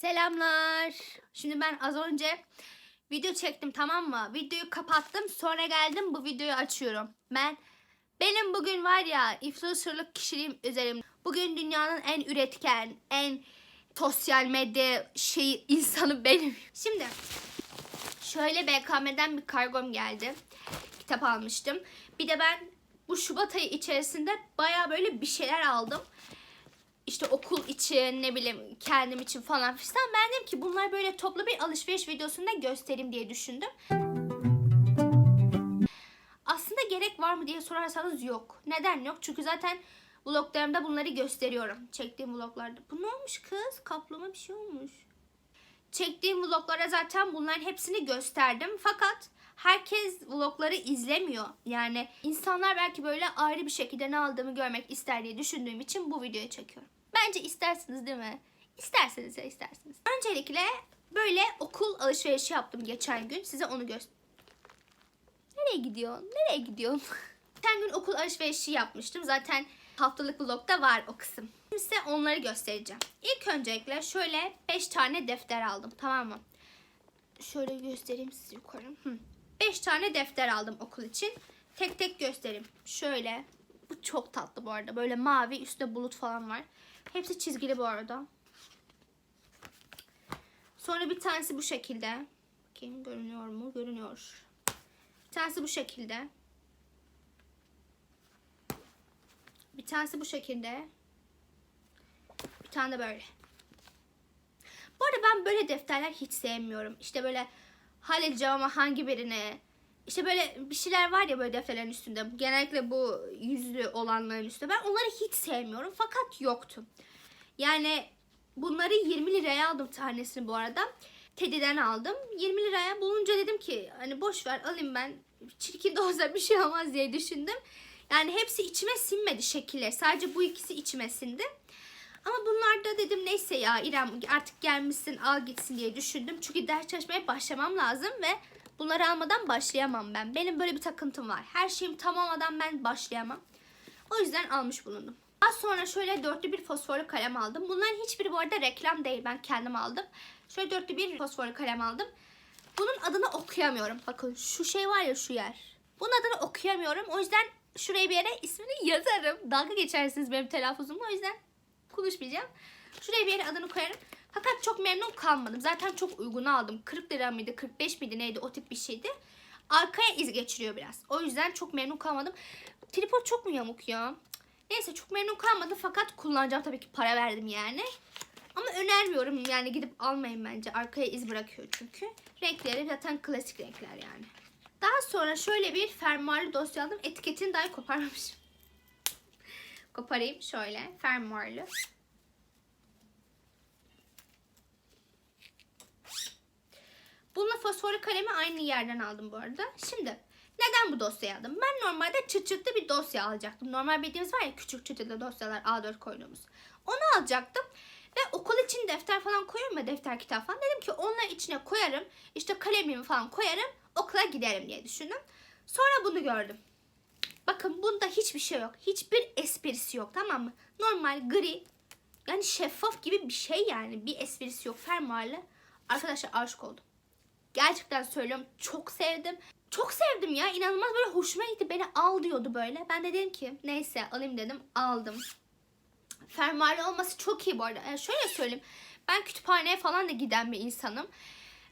Selamlar. Şimdi ben az önce video çektim tamam mı? Videoyu kapattım sonra geldim bu videoyu açıyorum. Ben benim bugün var ya influencerlık kişiliğim üzerim. Bugün dünyanın en üretken, en sosyal medya şeyi insanı benim. Şimdi şöyle BKM'den bir kargom geldi. Kitap almıştım. Bir de ben bu Şubat ayı içerisinde baya böyle bir şeyler aldım için ne bileyim kendim için falan fistan. Ben dedim ki bunlar böyle toplu bir alışveriş videosunda göstereyim diye düşündüm. Aslında gerek var mı diye sorarsanız yok. Neden yok? Çünkü zaten vloglarımda bunları gösteriyorum. Çektiğim vloglarda. Bu ne olmuş kız? Kaplama bir şey olmuş. Çektiğim vloglara zaten bunların hepsini gösterdim. Fakat herkes vlogları izlemiyor. Yani insanlar belki böyle ayrı bir şekilde ne aldığımı görmek ister diye düşündüğüm için bu videoyu çekiyorum. Bence istersiniz değil mi? İsterseniz ya isterseniz. Öncelikle böyle okul alışverişi yaptım geçen gün. Size onu göster. Nereye gidiyorsun? Nereye gidiyorsun? geçen gün okul alışverişi yapmıştım. Zaten haftalık vlogda var o kısım. Şimdi size onları göstereceğim. İlk öncelikle şöyle 5 tane defter aldım tamam mı? Şöyle göstereyim size yukarı. 5 tane defter aldım okul için. Tek tek göstereyim. Şöyle. Bu çok tatlı bu arada. Böyle mavi üstte bulut falan var. Hepsi çizgili bu arada. Sonra bir tanesi bu şekilde. Bakayım görünüyor mu? Görünüyor. Bir tanesi bu şekilde. Bir tanesi bu şekilde. Bir tane de böyle. Bu arada ben böyle defterler hiç sevmiyorum. İşte böyle halledeceğim ama hangi birine. İşte böyle bir şeyler var ya böyle defterlerin üstünde. Genellikle bu yüzlü olanların üstünde. Ben onları hiç sevmiyorum. Fakat yoktu. Yani bunları 20 liraya aldım tanesini bu arada. Teddy'den aldım. 20 liraya bulunca dedim ki hani boş ver alayım ben. Çirkin de olsa bir şey olmaz diye düşündüm. Yani hepsi içime sinmedi şekiller. Sadece bu ikisi içime sindi. Ama bunlar da dedim neyse ya İrem artık gelmişsin al gitsin diye düşündüm. Çünkü ders çalışmaya başlamam lazım ve bunları almadan başlayamam ben. Benim böyle bir takıntım var. Her şeyim tamamladan ben başlayamam. O yüzden almış bulundum. Az sonra şöyle dörtlü bir fosforlu kalem aldım. Bunların hiçbiri bu arada reklam değil. Ben kendim aldım. Şöyle dörtlü bir fosforlu kalem aldım. Bunun adını okuyamıyorum. Bakın şu şey var ya şu yer. Bunun adını okuyamıyorum. O yüzden şuraya bir yere ismini yazarım. Dalga geçersiniz benim telaffuzumla. O yüzden konuşmayacağım. Şuraya bir yere adını koyarım. Fakat çok memnun kalmadım. Zaten çok uygun aldım. 40 lira mıydı 45 miydi neydi o tip bir şeydi. Arkaya iz geçiriyor biraz. O yüzden çok memnun kalmadım. Tripod çok mu yamuk ya? Neyse çok memnun kalmadım fakat kullanacağım tabii ki para verdim yani. Ama önermiyorum yani gidip almayın bence. Arkaya iz bırakıyor çünkü. Renkleri zaten klasik renkler yani. Daha sonra şöyle bir fermuarlı dosya aldım. Etiketini dahi koparmamışım. Koparayım şöyle fermuarlı. Bununla fosforlu kalemi aynı yerden aldım bu arada. Şimdi neden bu dosyayı aldım? Ben normalde çıt çıtlı bir dosya alacaktım. Normal bildiğimiz var ya küçük çıtılı dosyalar A4 koyduğumuz. Onu alacaktım. Ve okul için defter falan koyuyorum ya defter kitap falan. Dedim ki onları içine koyarım. İşte kalemimi falan koyarım. Okula giderim diye düşündüm. Sonra bunu gördüm. Bakın bunda hiçbir şey yok. Hiçbir esprisi yok tamam mı? Normal gri yani şeffaf gibi bir şey yani. Bir esprisi yok fermuarlı. Arkadaşlar aşık oldum. Gerçekten söylüyorum çok sevdim. Çok sevdim ya inanılmaz böyle hoşuma gitti. Beni al diyordu böyle. Ben de dedim ki neyse alayım dedim aldım. Fermuarlı olması çok iyi bu arada. Yani şöyle söyleyeyim. Ben kütüphaneye falan da giden bir insanım.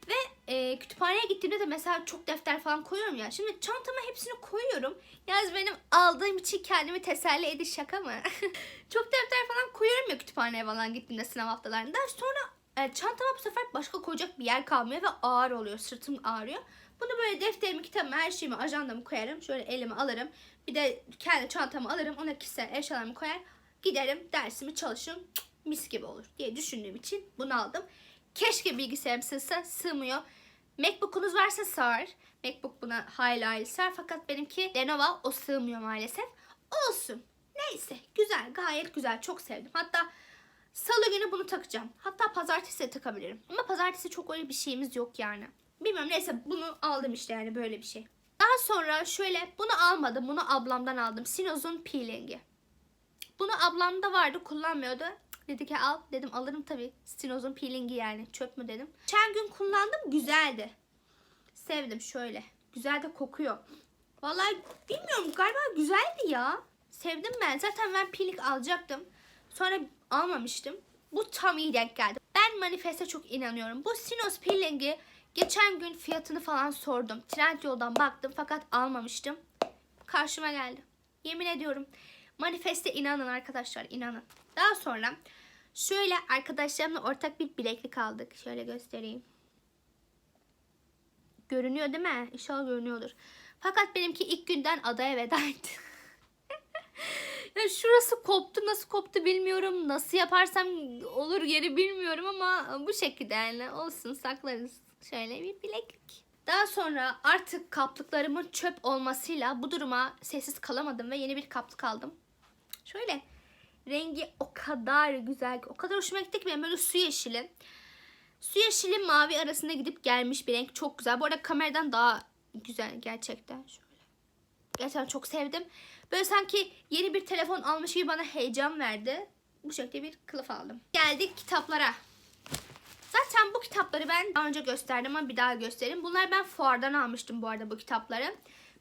Ve e, kütüphaneye gittiğimde de mesela çok defter falan koyuyorum ya. Şimdi çantama hepsini koyuyorum. Yalnız benim aldığım için kendimi teselli ediş şaka mı? çok defter falan koyuyorum ya kütüphaneye falan gittiğimde sınav haftalarında. Sonra e, çantama bu sefer başka koyacak bir yer kalmıyor ve ağır oluyor. Sırtım ağrıyor. Bunu böyle defterimi, kitabımı, her şeyimi, ajandamı koyarım. Şöyle elime alırım. Bir de kendi çantamı alırım. Ona kişisel eşyalarımı koyar. Giderim dersimi çalışırım. Mis gibi olur diye düşündüğüm için bunu aldım. Keşke bilgisayarım sığsa sığmıyor. Macbook'unuz varsa sığar. Macbook buna hayli hayli sığar. Fakat benimki Lenovo o sığmıyor maalesef. Olsun. Neyse güzel gayet güzel çok sevdim. Hatta salı günü bunu takacağım. Hatta pazartesi de takabilirim. Ama pazartesi çok öyle bir şeyimiz yok yani. Bilmiyorum neyse bunu aldım işte yani böyle bir şey. Daha sonra şöyle bunu almadım. Bunu ablamdan aldım. Sinoz'un peelingi. Bunu ablamda vardı kullanmıyordu. Dedi ki al. Dedim alırım tabii. Stinoz'un peelingi yani. Çöp mü dedim. Geçen gün kullandım. Güzeldi. Sevdim şöyle. Güzel de kokuyor. Vallahi bilmiyorum galiba güzeldi ya. Sevdim ben. Zaten ben peeling alacaktım. Sonra almamıştım. Bu tam iyi denk geldi. Ben manifeste çok inanıyorum. Bu Sinos peelingi geçen gün fiyatını falan sordum. Trendyol'dan baktım fakat almamıştım. Karşıma geldi. Yemin ediyorum. Manifeste inanın arkadaşlar inanın. Daha sonra şöyle arkadaşlarımla ortak bir bileklik aldık. Şöyle göstereyim. Görünüyor değil mi? İnşallah görünüyordur. Fakat benimki ilk günden adaya veda etti. ya şurası koptu nasıl koptu bilmiyorum. Nasıl yaparsam olur yeri bilmiyorum ama bu şekilde yani olsun saklarız. Şöyle bir bileklik. Daha sonra artık kaplıklarımın çöp olmasıyla bu duruma sessiz kalamadım ve yeni bir kaplık aldım. Şöyle rengi o kadar güzel, o kadar hoşuma gitti ki benim böyle su yeşili. Su yeşili mavi arasında gidip gelmiş bir renk. Çok güzel. Bu arada kameradan daha güzel gerçekten. Şöyle. Gerçekten çok sevdim. Böyle sanki yeni bir telefon almış gibi bana heyecan verdi. Bu şekilde bir kılıf aldım. Geldik kitaplara. Zaten bu kitapları ben daha önce gösterdim ama bir daha göstereyim. Bunlar ben fuardan almıştım bu arada bu kitapları.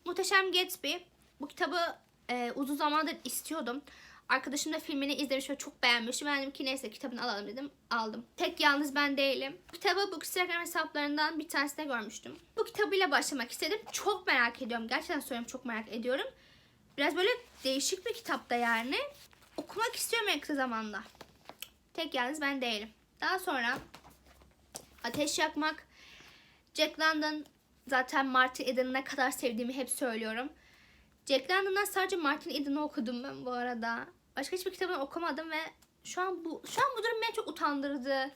Muhteşem Gatsby. Bu kitabı e, uzun zamandır istiyordum. Arkadaşım da filmini izlemiş ve çok beğenmişti. Ben dedim ki neyse kitabını alalım dedim. Aldım. Tek yalnız ben değilim. Kitabı bu Instagram hesaplarından bir tanesinde görmüştüm. Bu kitabıyla başlamak istedim. Çok merak ediyorum. Gerçekten söylüyorum çok merak ediyorum. Biraz böyle değişik bir kitapta yani. Okumak istiyorum en kısa zamanda. Tek yalnız ben değilim. Daha sonra Ateş Yakmak. Jack London zaten Martin Eden'ı ne kadar sevdiğimi hep söylüyorum. Jack London'dan sadece Martin Eden'ı okudum ben bu arada. Başka hiçbir kitabını okumadım ve şu an bu şu an bu durum beni çok utandırdı.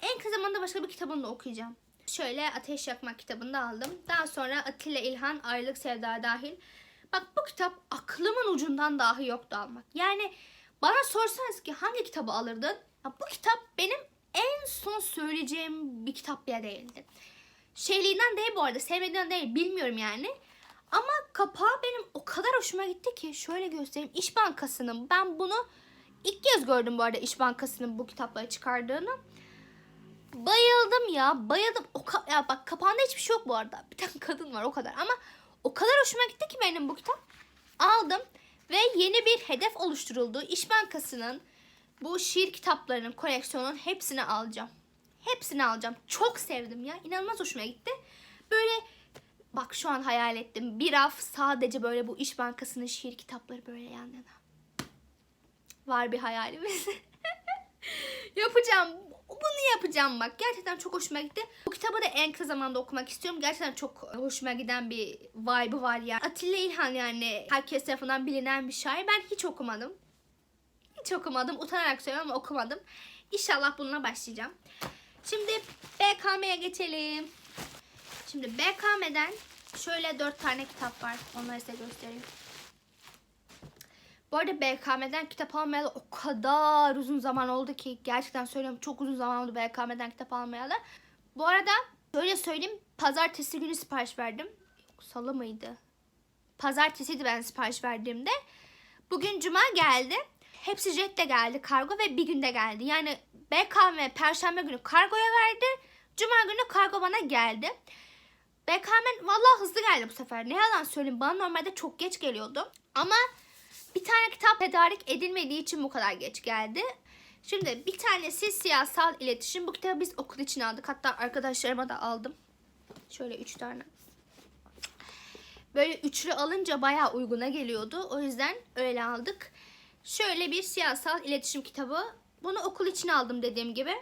En kısa zamanda başka bir kitabını da okuyacağım. Şöyle Ateş Yakmak kitabını da aldım. Daha sonra Atilla İlhan Ayrılık Sevda dahil. Bak bu kitap aklımın ucundan dahi yoktu almak. Yani bana sorsanız ki hangi kitabı alırdın? Ya bu kitap benim en son söyleyeceğim bir kitap bile değildi. Şeyliğinden değil bu arada. Sevmediğinden değil. Bilmiyorum yani. Ama kapağı benim o kadar hoşuma gitti ki. Şöyle göstereyim. İş Bankası'nın. Ben bunu ilk kez gördüm bu arada İş Bankası'nın bu kitapları çıkardığını. Bayıldım ya. Bayıldım. O ka- ya bak kapağında hiçbir şey yok bu arada. Bir tane kadın var o kadar. Ama o kadar hoşuma gitti ki benim bu kitap. Aldım ve yeni bir hedef oluşturuldu. İş Bankası'nın bu şiir kitaplarının koleksiyonunun hepsini alacağım. Hepsini alacağım. Çok sevdim ya. İnanılmaz hoşuma gitti. Böyle bak şu an hayal ettim. Bir raf sadece böyle bu İş Bankası'nın şiir kitapları böyle yan yana. Var bir hayalimiz. yapacağım. Bunu yapacağım bak. Gerçekten çok hoşuma gitti. Bu kitabı da en kısa zamanda okumak istiyorum. Gerçekten çok hoşuma giden bir vibe'ı var yani. Atilla İlhan yani herkes tarafından bilinen bir şair. Ben hiç okumadım. Hiç okumadım. Utanarak söylüyorum ama okumadım. İnşallah bununla başlayacağım. Şimdi BKM'ye geçelim. Şimdi BKM'den şöyle dört tane kitap var. Onları size göstereyim. Bu arada BKM'den kitap almayalı o kadar uzun zaman oldu ki gerçekten söylüyorum çok uzun zaman oldu BKM'den kitap almayalı. Bu arada şöyle söyleyeyim pazartesi günü sipariş verdim. Yok, Salı mıydı? Pazartesiydi ben sipariş verdiğimde. Bugün cuma geldi. Hepsi jetle geldi kargo ve bir günde geldi. Yani BKM perşembe günü kargoya verdi. Cuma günü kargo bana geldi. BKM vallahi hızlı geldi bu sefer. Ne yalan söyleyeyim bana normalde çok geç geliyordu. Ama bir tane kitap tedarik edilmediği için bu kadar geç geldi. Şimdi bir tanesi siyasal iletişim. Bu kitabı biz okul için aldık. Hatta arkadaşlarıma da aldım. Şöyle üç tane. Böyle üçlü alınca bayağı uyguna geliyordu. O yüzden öyle aldık. Şöyle bir siyasal iletişim kitabı. Bunu okul için aldım dediğim gibi.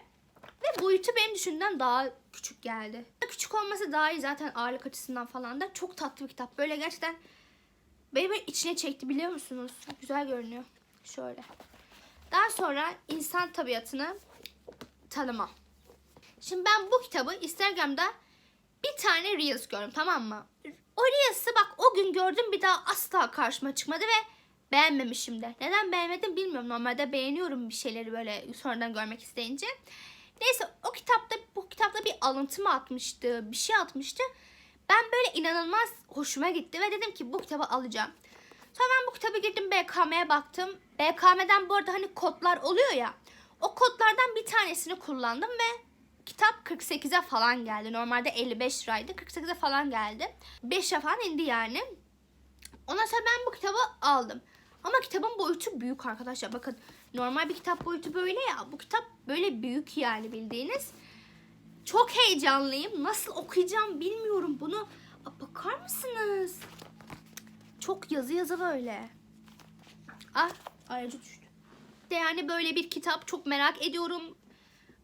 Ve boyutu benim düşündüğümden daha küçük geldi. Küçük olması daha iyi zaten ağırlık açısından falan da. Çok tatlı bir kitap. Böyle gerçekten beni böyle içine çekti biliyor musunuz? Güzel görünüyor. Şöyle. Daha sonra insan tabiatını tanıma. Şimdi ben bu kitabı Instagram'da bir tane Reels gördüm tamam mı? O Reels'ı bak o gün gördüm bir daha asla karşıma çıkmadı ve beğenmemişim de. Neden beğenmedim bilmiyorum. Normalde beğeniyorum bir şeyleri böyle sonradan görmek isteyince. Neyse o kitapta bu kitapta bir alıntı mı atmıştı, bir şey atmıştı. Ben böyle inanılmaz hoşuma gitti ve dedim ki bu kitabı alacağım. Sonra ben bu kitabı girdim BKM'ye baktım. BKM'den bu arada hani kodlar oluyor ya. O kodlardan bir tanesini kullandım ve kitap 48'e falan geldi. Normalde 55 liraydı. 48'e falan geldi. 5'e falan indi yani. Ondan sonra ben bu kitabı aldım. Ama kitabın boyutu büyük arkadaşlar. Bakın normal bir kitap boyutu böyle ya. Bu kitap böyle büyük yani bildiğiniz. Çok heyecanlıyım. Nasıl okuyacağım bilmiyorum. Bunu bakar mısınız? Çok yazı yazı böyle. Ah ayrıca düştü. De yani böyle bir kitap çok merak ediyorum.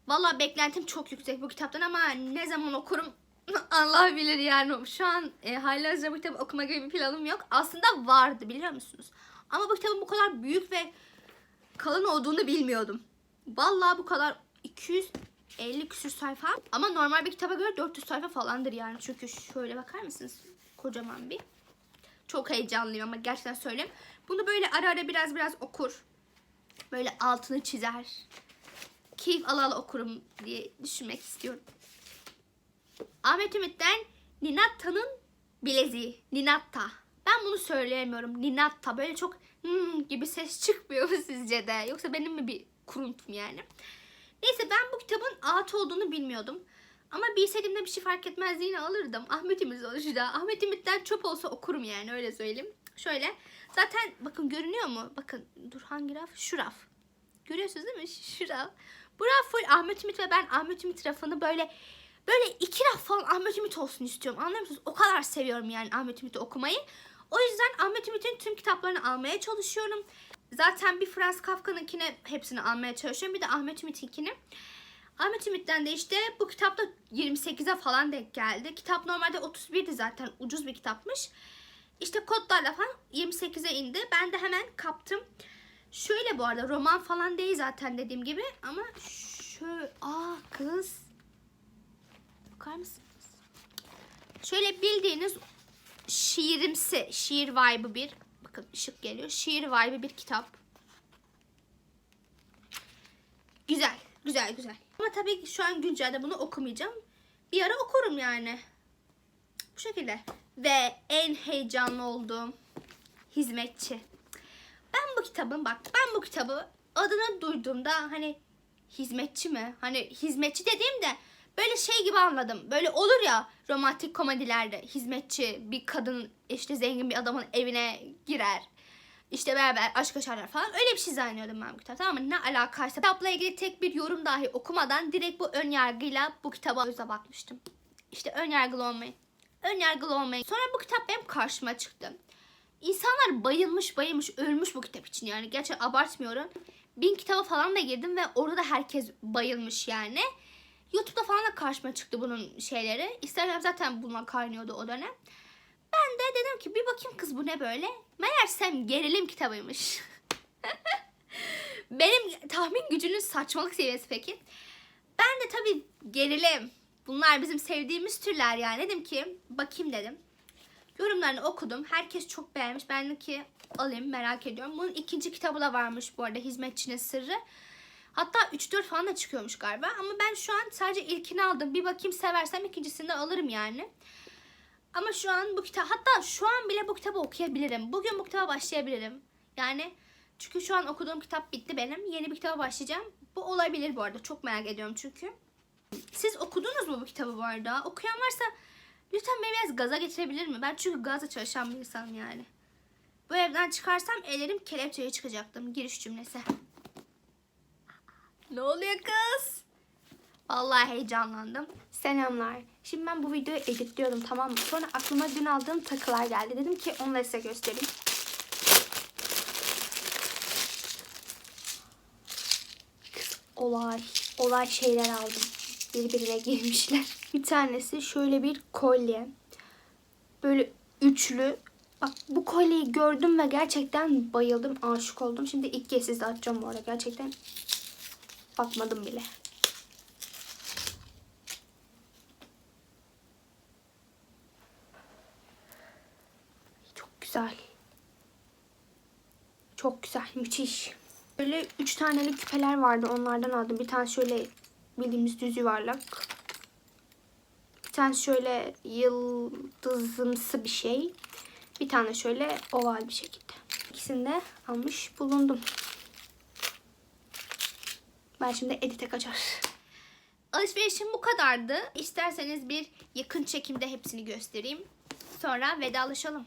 Valla beklentim çok yüksek bu kitaptan ama ne zaman okurum Allah bilir yani. Şu an e, halihazırda bu kitabı okuma gibi bir planım yok. Aslında vardı biliyor musunuz? Ama bu kitabın bu kadar büyük ve kalın olduğunu bilmiyordum. Vallahi bu kadar 250 küsür sayfa. Ama normal bir kitaba göre 400 sayfa falandır yani. Çünkü şöyle bakar mısınız? Kocaman bir. Çok heyecanlıyım ama gerçekten söyleyeyim. Bunu böyle ara ara biraz biraz okur. Böyle altını çizer. Keyif ala ala okurum diye düşünmek istiyorum. Ahmet Ümit'ten Ninatta'nın bileziği. Ninatta. Ben bunu söyleyemiyorum. Ninatta. Böyle çok hmm gibi ses çıkmıyor mu sizce de? Yoksa benim mi bir kuruntum yani? Neyse ben bu kitabın ağıt olduğunu bilmiyordum. Ama bilseydim de bir şey fark etmez yine alırdım. Ahmet Ümit sonuçta. Ahmet Ümit'ten çöp olsa okurum yani öyle söyleyeyim. Şöyle. Zaten bakın görünüyor mu? Bakın dur hangi raf? Şu raf. Görüyorsunuz değil mi? Şu raf. Bu raf full Ahmet Ümit ve ben Ahmet Ümit rafını böyle böyle iki raf falan Ahmet Ümit olsun istiyorum. Anlıyor musunuz? O kadar seviyorum yani Ahmet Ümit'i okumayı. O yüzden Ahmet Ümit'in tüm kitaplarını almaya çalışıyorum. Zaten bir Franz Kafka'nınkini hepsini almaya çalışıyorum. Bir de Ahmet Ümit'inkini. Ahmet Ümit'ten de işte bu kitapta 28'e falan denk geldi. Kitap normalde 31'di zaten. Ucuz bir kitapmış. İşte kodlarla falan 28'e indi. Ben de hemen kaptım. Şöyle bu arada roman falan değil zaten dediğim gibi. Ama şöyle... Aa kız. Bakar mısınız? Şöyle bildiğiniz şiirimsi, şiir vibe'ı bir. Bakın ışık geliyor. Şiir vibe'ı bir kitap. Güzel, güzel, güzel. Ama tabii şu an güncelde bunu okumayacağım. Bir ara okurum yani. Bu şekilde. Ve en heyecanlı olduğum hizmetçi. Ben bu kitabın bak ben bu kitabı adını duyduğumda hani hizmetçi mi? Hani hizmetçi dediğimde böyle şey gibi anladım. Böyle olur ya romantik komedilerde hizmetçi bir kadın işte zengin bir adamın evine girer. İşte beraber aşk yaşarlar falan. Öyle bir şey zannediyordum ben bu kitap tamam mı? Ne alakaysa. Kitapla ilgili tek bir yorum dahi okumadan direkt bu ön yargıyla bu kitaba göze bakmıştım. İşte ön yargılı olmayın. Ön yargılı olmayın. Sonra bu kitap benim karşıma çıktı. İnsanlar bayılmış bayılmış ölmüş bu kitap için yani. Gerçekten abartmıyorum. Bin kitaba falan da girdim ve orada da herkes bayılmış yani. YouTube'da falan da karşıma çıktı bunun şeyleri. Instagram zaten bununla kaynıyordu o dönem. Ben de dedim ki bir bakayım kız bu ne böyle. Meğersem gerilim kitabıymış. Benim tahmin gücünün saçmalık seviyesi peki. Ben de tabii gerilim. Bunlar bizim sevdiğimiz türler yani. Dedim ki bakayım dedim. Yorumlarını okudum. Herkes çok beğenmiş. Ben dedim ki alayım merak ediyorum. Bunun ikinci kitabı da varmış bu arada. Hizmetçinin Sırrı. Hatta 3-4 falan da çıkıyormuş galiba. Ama ben şu an sadece ilkini aldım. Bir bakayım seversem ikincisini de alırım yani. Ama şu an bu kitap hatta şu an bile bu kitabı okuyabilirim. Bugün bu kitaba başlayabilirim. Yani çünkü şu an okuduğum kitap bitti benim. Yeni bir kitaba başlayacağım. Bu olabilir bu arada. Çok merak ediyorum çünkü. Siz okudunuz mu bu kitabı bu arada? Okuyan varsa lütfen beni biraz gaza getirebilir mi? Ben çünkü gazla çalışan bir insanım yani. Bu evden çıkarsam ellerim kelepçeye çıkacaktım. Giriş cümlesi. Ne oluyor kız? Vallahi heyecanlandım. Selamlar. Şimdi ben bu videoyu editliyordum tamam mı? Sonra aklıma dün aldığım takılar geldi. Dedim ki onları size göstereyim. Kız olay, olay şeyler aldım. Birbirine girmişler. Bir tanesi şöyle bir kolye. Böyle üçlü. Bak bu kolyeyi gördüm ve gerçekten bayıldım, aşık oldum. Şimdi ilk kez size açacağım bu arada. Gerçekten bakmadım bile. Çok güzel. Çok güzel, müthiş. Böyle üç taneli küpeler vardı. Onlardan aldım. Bir tane şöyle bildiğimiz düz yuvarlak. Bir tane şöyle yıldızımsı bir şey. Bir tane şöyle oval bir şekilde. İkisini de almış bulundum. Ben şimdi edite kaçar. Alışverişim bu kadardı. İsterseniz bir yakın çekimde hepsini göstereyim. Sonra vedalaşalım.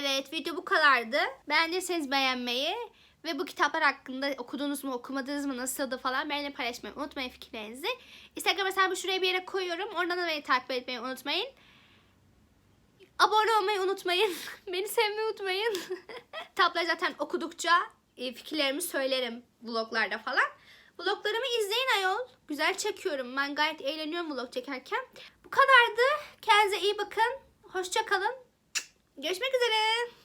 Evet video bu kadardı. Beğendiyseniz beğenmeyi ve bu kitaplar hakkında okudunuz mu okumadınız mı nasıldı falan benimle paylaşmayı unutmayın fikirlerinizi. Instagram hesabı şuraya bir yere koyuyorum. Oradan da beni takip etmeyi unutmayın. Abone olmayı unutmayın. Beni sevmeyi unutmayın. Kitapları zaten okudukça e, fikirlerimi söylerim vloglarda falan. Vloglarımı izleyin ayol. Güzel çekiyorum. Ben gayet eğleniyorum vlog çekerken. Bu kadardı. Kendinize iyi bakın. Hoşça kalın. Görüşmek üzere.